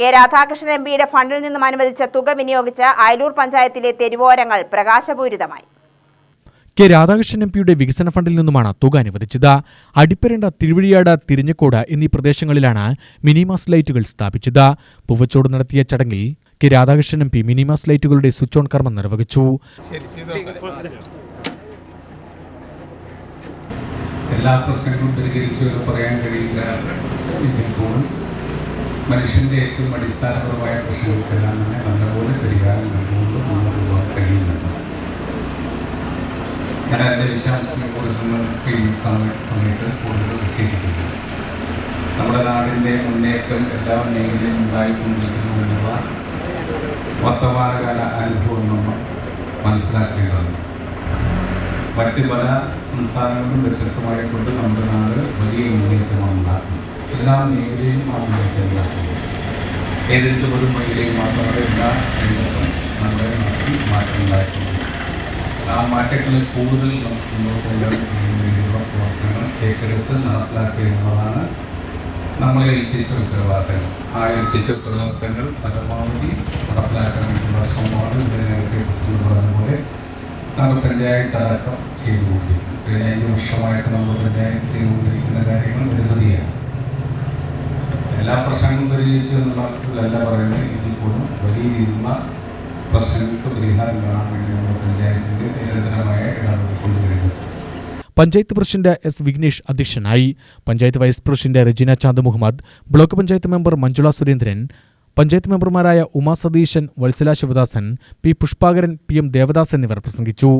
K Radhakrishnan M പിയുടെ ഫണ്ടിൽ നിന്നും അനുവദിച്ച തുക വിനിയോഗിച്ച് അയലൂർ പഞ്ചായത്തിലെ തെരുവോരങ്ങൾ പ്രകാശപൂരിതമായി. കെ രാധാകൃഷ്ണൻ എം പിയുടെ വികസന ഫണ്ടിൽ നിന്നുമാണ് തുക അനുവദിച്ചത്. അടിപ്പരണ്ട തിരുവഴിയാട് തിരിഞ്ഞക്കോട് എന്നീ പ്രദേശങ്ങളിലാണ് മിനിമാസ് ലൈറ്റുകൾ സ്ഥാപിച്ചത്. പൂവച്ചോട് നടത്തിയ ചടങ്ങിൽ കെ രാധാകൃഷ്ണൻ എം പി മിനിമാസ് ലൈറ്റുകളുടെ സ്വിച്ച് ഓൺ കർമ്മം നിർവഹിച്ചു. എല്ലാ പ്രശ്നങ്ങളും പരിഹരിച്ചു എന്ന് പറയാൻ കഴിയില്ല മനുഷ്യന്റെ ഏറ്റവും അടിസ്ഥാനപരമായ പ്രശ്നങ്ങൾക്കെല്ലാം തന്നെ നല്ലപോലെ പരിഹാരം നൽകുമ്പോൾ നമുക്ക് പോകാൻ കഴിയുന്നുണ്ട്. ഞാൻ എന്റെ അതിന്റെ നിങ്ങൾക്ക് ഈ സമയ സമയത്ത് കൂടുതൽ വിശദീകരിക്കുന്നു നമ്മുടെ നാടിന്റെ മുന്നേറ്റം എല്ലാ മേഖലയിലും ഉണ്ടായിക്കൊണ്ടിരിക്കുന്നു എന്നുള്ള വർത്തമാനകാല അനുഭവം നമ്മൾ മനസ്സിലാക്കേണ്ടതുണ്ട്. മറ്റ് പല സംസ്ഥാനങ്ങളിലും വ്യത്യസ്തമായിക്കൊണ്ട് നമ്മുടെ നാട് വലിയ മുന്നേറ്റമാണ് ഉണ്ടാക്കുന്നത്. എല്ലാ മേഖലയിലും ആ മുന്നേറ്റം ഉണ്ടാക്കുന്നത് ഏതെങ്കിലും ഒരു മേഖലയിൽ മാത്രമല്ല എല്ലാ നമ്മുടെ നാട്ടിൽ മാറ്റം ഉണ്ടായിട്ടുണ്ട് ആ മാറ്റങ്ങളിൽ കൂടുതൽ നമുക്ക് മുന്നോട്ട് കൊണ്ടുവരാൻ വേണ്ടിയുള്ള പ്രവർത്തനങ്ങൾ ഏറ്റെടുത്ത് നടപ്പിലാക്കുക എന്നുള്ളതാണ് നമ്മളെ ഏൽപ്പിച്ച ഉത്തരവാദിത്തങ്ങൾ. ആ ഏൽപ്പിച്ച ഉത്തരവാദിത്തങ്ങൾ പരമാവധി നടപ്പിലാക്കാനുള്ള ശ്രമമാണ് ഇവിടെ നേരത്തെ പ്രസിഡന്റ് പറഞ്ഞ പോലെ നമ്മൾ പഞ്ചായത്ത് അടക്കം ചെയ്തുകൊണ്ടിരിക്കുന്നത് കഴിഞ്ഞ അഞ്ച് വർഷമായിട്ട് നമ്മൾ പഞ്ചായത്ത് ചെയ്തുകൊണ്ടിരിക്കുന്ന കാര്യങ്ങൾ നിരവധിയാണ്. എല്ലാ പ്രശ്നങ്ങളും പരിഹരിച്ചു എന്നുള്ളതല്ല പറയുന്നത്. ഇതിൽ പോലും വലിയ രീതിയിലുള്ള പ്രശ്നങ്ങൾക്ക് പരിഹാരം കാണാൻ വേണ്ടി നമ്മുടെ പഞ്ചായത്തിന്റെ നിരന്തരമായ പഞ്ചായത്ത് പ്രസിഡന്റ് എസ് വിഘ്നേഷ് അധ്യക്ഷനായി panchayat vice president Regina Chand Muhammad block panchayat member Manjula Surendran panchayat മെമ്പർമാരായ Uma Satheesan Vatsala Sivadasan P Pushpakaran P M Devadas എന്നിവർ പ്രസംഗിച്ചു.